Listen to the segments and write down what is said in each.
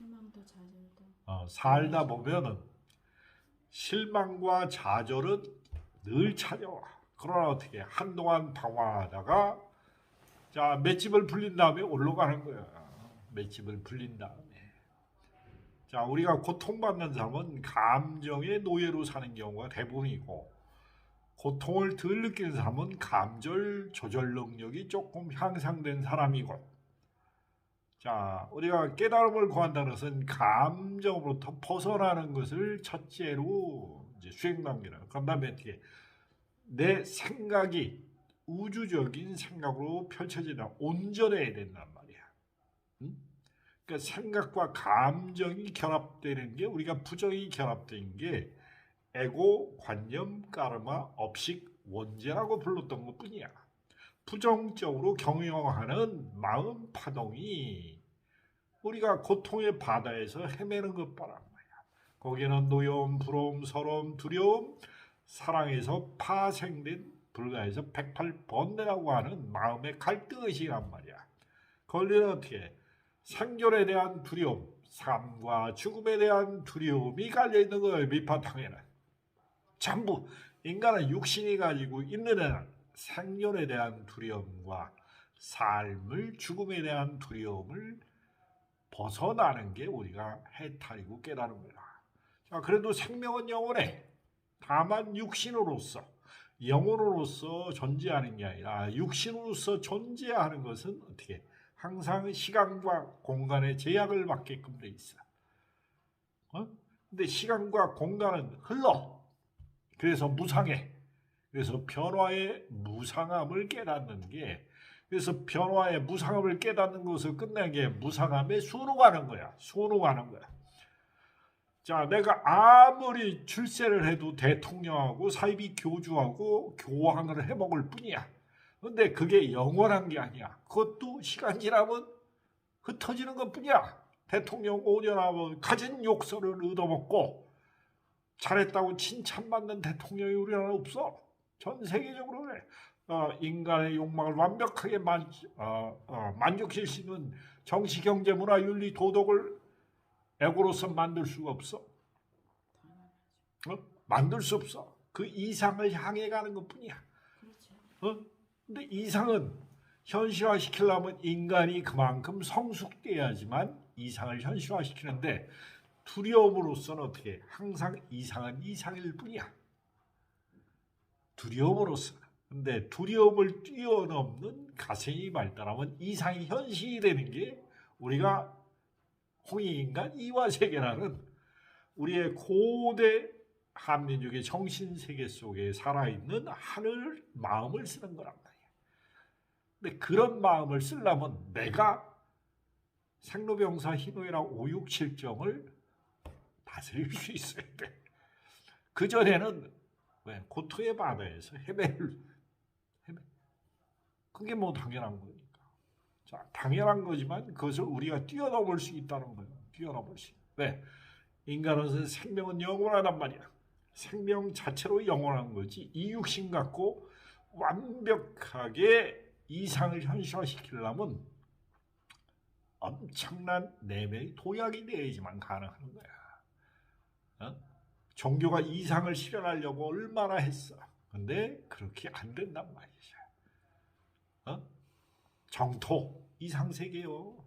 실망도 좌절도 어, 살다 보면은 실망과 좌절은 늘 찾아와. 그러나 어떻게 한동안 방황하다가 자 맷집을 불린 다음에 올라가는 거야. 맷집을 불린 다음에. 자 우리가 고통받는 사람은 감정의 노예로 사는 경우가 대부분이고 고통을 덜 느끼는 사람은 감절 조절 능력이 조금 향상된 사람이고 자, 우리가 깨달음을 구한다는 것은 감정으로부터 벗어나는 것을 첫째로 이제 수행 단계라. 그 다음에 어떻게 내 생각이 우주적인 생각으로 펼쳐지다 온전해야 된단 말이야. 응? 그러니까 생각과 감정이 결합되는 게 우리가 부정이 결합된 게 에고, 관념, 까르마, 업식, 원죄라고 불렀던 것뿐이야. 부정적으로 경영하는 마음 파동이 우리가 고통의 바다에서 헤매는 것 봐란 말이야. 거기는 노여움, 부러움, 서러움, 두려움, 사랑에서 파생된 불가에서 108번뇌라고 하는 마음의 갈등의식이란 말이야. 거기는 어떻게 생존에 대한 두려움, 삶과 죽음에 대한 두려움이 깔려있는 거예요. 밑바탕에는. 전부 인간은 육신이 가지고 있는 애는 생존에 대한 두려움과 삶을 죽음에 대한 두려움을 벗어나는 게 우리가 해탈이고 거야. 자, 그래도 생명은 영원해. 다만 육신으로서 영혼으로서 존재하는 게 아니라 육신으로서 존재하는 것은 어떻게 항상 시간과 공간의 제약을 받게끔 돼 있어. 어? 근데 시간과 공간은 흘러. 그래서 무상해. 그래서 변화의 무상함을 깨닫는 게 그래서 변화의 무상함을 깨닫는 것을 끝낸 게 무상함에 순응하는 거야. 순응하는 거야. 자, 내가 아무리 출세를 해도 대통령하고 사이비 교주하고 교황을 해먹을 뿐이야. 근데 그게 영원한 게 아니야. 그것도 시간 지나면 흩어지는 것 뿐이야. 대통령 5년 하면 가진 욕설을 얻어먹고 잘했다고 칭찬받는 대통령이 우리나라에 없어. 전 세계적으로. 어, 인간의 욕망을 완벽하게 만, 어, 어, 만족시킬 수 있는 정치, 경제, 문화, 윤리, 도덕을 에고로서 만들 수가 없어. 어? 만들 수 없어. 그 이상을 향해 가는 것 뿐이야. 그렇죠. 어? 근데 이상은 현실화 시키려면 인간이 그만큼 성숙돼야지만 이상을 현실화 시키는데 두려움으로서는 어떻게 항상 이상은 이상일 뿐이야. 두려움으로서. 근데 두려움을 뛰어넘는 가생이 발달하면 이상이 현실이 되는 게 우리가 홍익인간 이화세계라는 우리의 고대 한민족의 정신세계 속에 살아있는 하늘 마음을 쓰는 거란 말이야. 근데 그런 마음을 쓰려면 내가 생로병사 희노애락 오육칠정을 다스릴 수 있어야 돼. 그 전에는 왜 고통의 바다에서 헤매를 헤매. 그게 뭐 당연한 거니까. 자, 당연한 거지만 그것을 우리가 뛰어넘을 수 있다는 거예요. 뛰어넘을 수. 왜? 인간은 생명은 영원하단 말이야. 생명 자체로 영원한 거지. 이 육신 갖고 완벽하게 이상을 현실화시키려면 엄청난 내면의 도약이 되어야지만 가능한 거야. 어? 종교가 이상을 실현하려고 얼마나 했어. 근데 그렇게 안 된단 말이죠. 어? 정토 이상 세계요.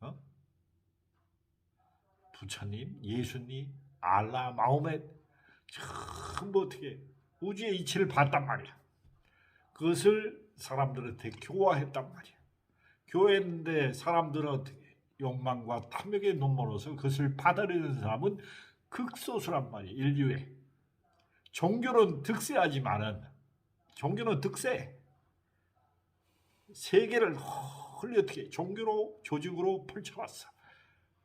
어? 부처님, 예수님, 알라, 마호멧 전부 어떻게 우주의 이치를 봤단 말이야. 그것을 사람들한테 교화했단 말이야. 교회인데 사람들은 어떻게 욕망과 탐욕에 눈멀어서 그것을 받아들이는 사람은 극소수란 말이야. 인류에. 종교는 득세하지만은 종교는 득세. 세계를 헐리 어떻게 종교로 조직으로 펼쳐왔어.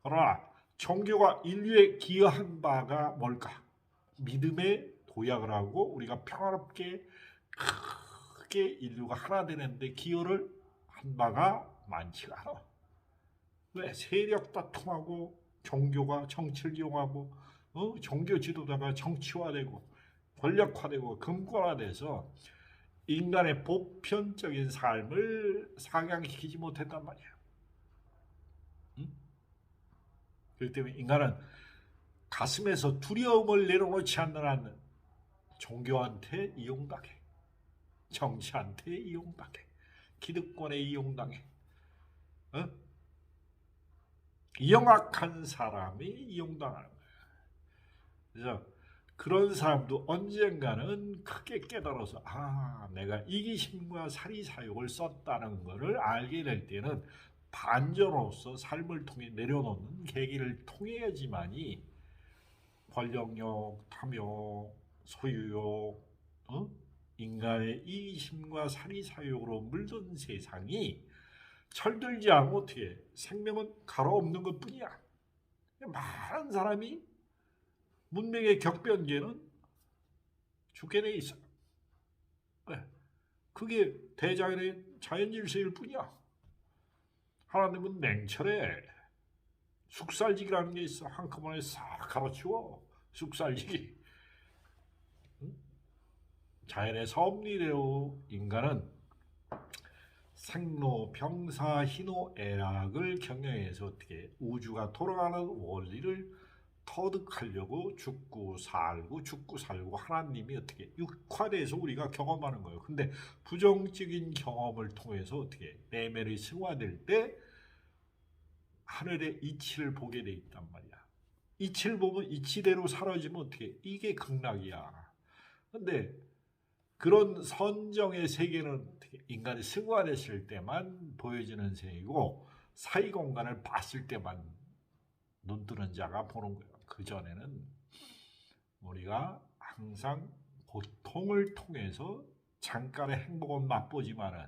그러나 종교가 인류에 기여한 바가 뭘까? 믿음의 도약을 하고 우리가 평화롭게 크게 인류가 하나 되는데 기여를 한 바가 많지가 않아. 왜 세력 다툼하고 종교가 정치를 이용하고 어? 종교 지도자가 정치화되고 권력화되고 금권화돼서 인간의 보편적인 삶을 상향시키지 못했단 말이야. 응? 그렇기 때문에 인간은 가슴에서 두려움을 내려놓지 않는 한 종교한테 이용당해. 정치한테 이용당해. 기득권에 이용당해. 어? 영악한 사람이 이용당하는. 그래서 그런 사람도 언젠가는 크게 깨달아서 아 내가 이기심과 사리사욕을 썼다는 것을 알게 될 때는 반전으로서 삶을 통해 내려놓는 계기를 통해야지만이 권력욕, 탐욕, 소유욕, 어? 인간의 이기심과 사리사욕으로 물든 세상이 철들지 않고 어떻게 생명은 가로 없는 것뿐이야. 많은 사람이 문명의 죽게 돼 있어. 왜? 그게 대자연의 자연질서일 뿐이야. 하나님은 냉철해. 숙살지기라는 게 있어. 한꺼번에 싹 가로치워. 숙살지기. 응? 자연의 섭리대로 인간은 생로, 병사, 희노, 애락을 경영해서 어떻게 우주가 돌아가는 원리를 터득하려고 죽고 살고 죽고 살고 하나님이 어떻게 육화돼서 우리가 경험하는 거예요. 근데 부정적인 경험을 통해서 어떻게 내면이 승화될 때 하늘의 이치를 보게 돼 있단 말이야. 이치를 보면 이치대로 사라지면 어떻게 이게 극락이야. 근데 그런 선정의 세계는 인간이 승화됐을 때만 보여지는 세계고 사이 공간을 봤을 때만 눈 뜨는 자가 보는 거예요. 그 전에는 우리가 항상 고통을 통해서 잠깐의 행복은 맛보지만은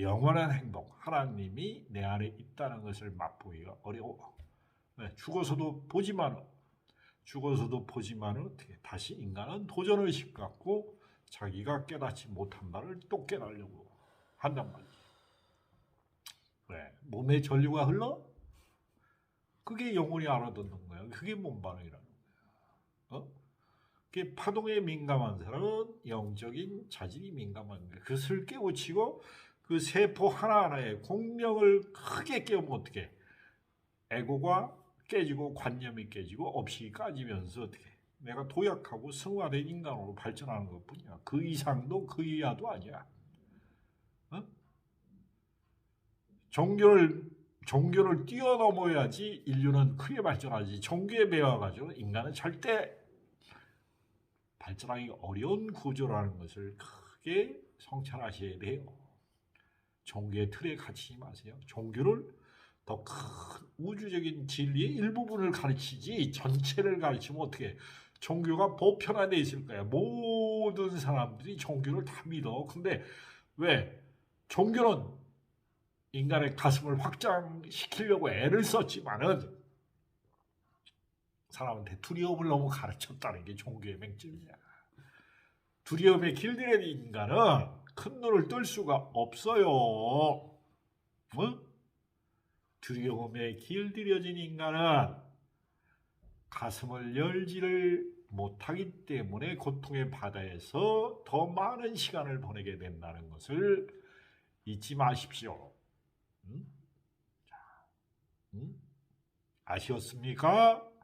영원한 행복, 하나님이 내 안에 있다는 것을 맛보기가 어려워. 네, 죽어서도 보지만 죽어서도 보지만 어떻게 다시 인간은 도전 의식 갖고 자기가 깨닫지 못한 바를 또 깨달으려고 한단 말이지. 왜? 몸에 전류가 흘러? 그게 영혼이 알아듣는 거야. 그게 몸 반응이라는 거야. 어? 그게 파동에 민감한 사람은 영적인 자질이 민감한 거야. 그것을 깨우치고 그 세포 하나하나에 공명을 크게 깨우면 어떻게? 에고가 깨지고 관념이 깨지고 업식이 까지면서 어떻게? 내가 도약하고 성화된 인간으로 발전하는 것뿐이야. 그 이상도 그 이하도 아니야. 어? 종교를 종교를 뛰어넘어야지 인류는 크게 발전하지. 종교에 배워가지고 인간은 절대 발전하기 어려운 구조라는 것을 크게 성찰하셔야 돼요. 종교의 틀에 갇히지 마세요. 종교를 더 큰 우주적인 진리의 일부분을 가르치지 전체를 가르치면 어떻게 종교가 보편화되어 있을 거야. 모든 사람들이 종교를 다 믿어. 근데 왜 종교는 인간의 가슴을 확장시키려고 애를 썼지만은 사람한테 두려움을 너무 가르쳤다는 게 종교의 맹점이야. 두려움에 길들여진 인간은 큰 눈을 뜰 수가 없어요. 어? 두려움에 길들여진 인간은 가슴을 열지를 못하기 때문에 고통의 바다에서 더 많은 시간을 보내게 된다는 것을 잊지 마십시오. 음? 자, 음? 아시었습니까?